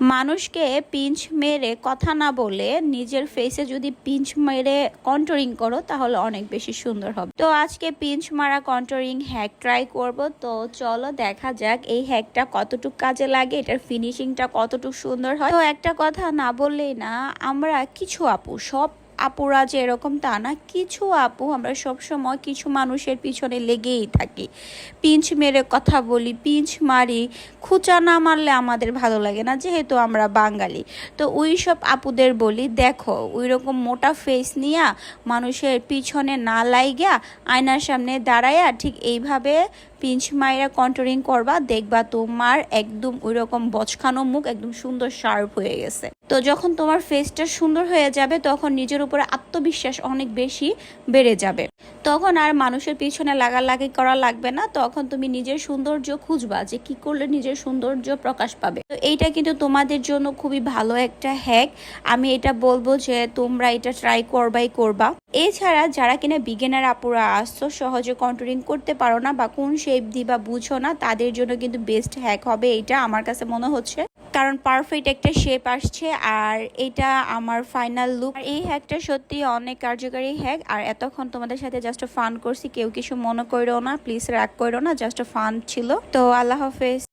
মানুষকে পিঞ্চ মেরে কথা না বলে নিজের ফেসে যদি পিঞ্চ মেরে কন্ট্রোলিং করো, তাহলে অনেক বেশি সুন্দর হবে। তো আজকে পিঞ্চ মারা কন্ট্রোলিং হ্যাক ট্রাই করব। তো চলো দেখা যাক এই হ্যাকটা কতটুক কাজে লাগে, এটার ফিনিশিংটা কতটুক সুন্দর হয়। তো একটা কথা না বললেই না, আমরা কিছু আপু, সব আপুরা যে এরকম তা না, কিছু আপু আমরা সব সময় কিছু মানুষের পিছনে লেগেই থাকি। পিঞ্চ মেরে কথা বলি, পিঞ্চ মারি, খুচা না মারলে আমাদের ভালো লাগে না, যেহেতু আমরা বাঙালি। তো ওই সব আপুদের বলি, দেখো ওই রকম মোটা ফেস নিয়া মানুষের পিছনে না লাইগা, আয়নার সামনে দাঁড়ায়া ঠিক এইভাবে পিঞ্চ মাইরা কন্ট্রোলিং করবা, দেখবা তোমার একদম ওই রকম বচখানো মুখ একদম সুন্দর শার্প হয়ে গেছে। তো যখন তোমার ফেসটা সুন্দর হয়ে যাবে, তখন নিজের উপরে আত্মবিশ্বাস অনেক বেশি বেড়ে যাবে। তখন আর মানুষের পিছনে লাগালাগি করা লাগবে না। তখন তুমি নিজের সৌন্দর্য খুঁজবা যে কি করলে নিজের সৌন্দর্য প্রকাশ পাবে। তো এইটা কিন্তু তোমাদের জন্য খুবই ভালো একটা হ্যাক আমি এটা বলব যে তোমরা এটা ট্রাই করবাই করবা। এছাড়া যারা কিনা বিগিনার আপুরা আসছো সহজে কন্ট্রোলিং করতে পারো না বা কোন শেপ দিবা বুঝো না, তাদের জন্য কিন্তু বেস্ট হ্যাক হবে এটা আমার কাছে মনে হচ্ছে কারণ পারফেক্ট একটা শেপ আসছে আর এটা আমার ফাইনাল লুক এই হ্যাকটা সত্যি অনেক কার্যকারী হ্যাক আর এতক্ষণ তোমাদের সাথে জাস্ট ফান করছি, কেউ কিছু মনে করো না প্লিজ রাগ করো না জাস্ট ফান ছিল। তো আল্লাহ হাফেজ।